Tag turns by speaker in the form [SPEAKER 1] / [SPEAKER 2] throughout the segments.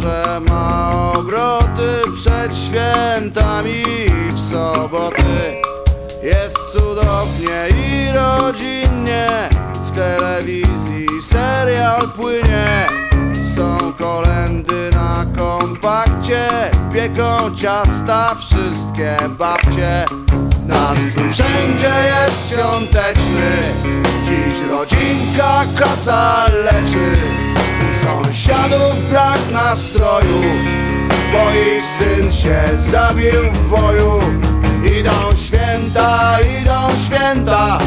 [SPEAKER 1] że ma obroty przed świętami w soboty. Jest cudownie i rodzinnie W telewizji serial płynie. Są kolendy na kompakcie Pieką ciasta wszystkie babcie. Nastrój wszędzie jest świąteczny Dziś rodzinka kaca leczy sąsiadów brak nastroju. Bo ich syn się zabił w boju Idą święta, idą święta.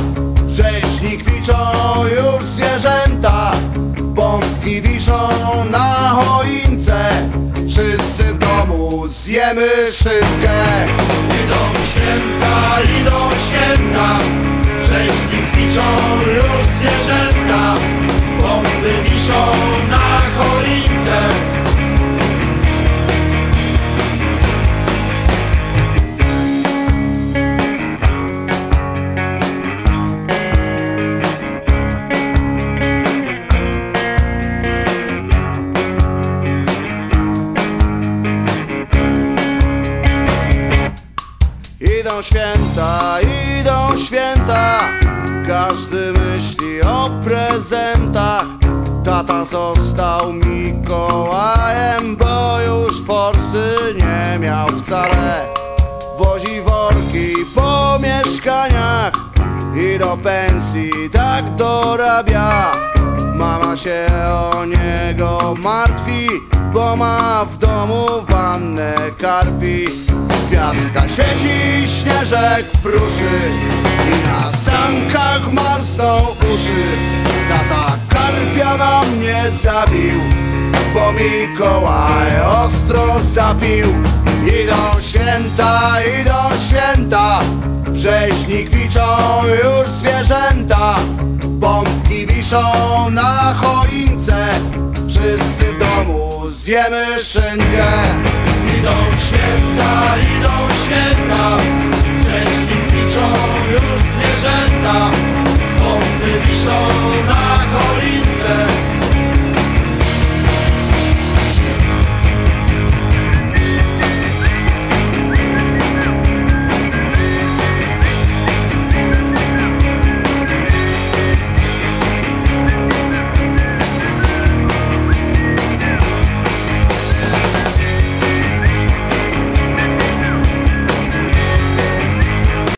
[SPEAKER 1] Wrześni kwiczą już zwierzęta. Bombki wiszą na choince. Wszyscy w domu zjemy szynkę
[SPEAKER 2] Idą święta, idą święta. Rzeźni kwiczą
[SPEAKER 1] Idą święta, idą święta. Każdy myśli o prezentach. Tata został Mikołajem Bo już forsy nie miał wcale. Wozi worki po mieszkaniach I do pensji tak dorabia. Mama się o niego martwi Bo ma w domu wannę karpi Gwiazdka świeci, śnieżek pruszy I na sankach marsną uszy. Tata karpia na mnie zabił Bo Mikołaj ostro zapił. Idą święta, idą święta Rzeźni kwiczą już zwierzęta. Bombki wiszą na choince Wszyscy w domu zjemy szynkę
[SPEAKER 2] Idą święta, idą święta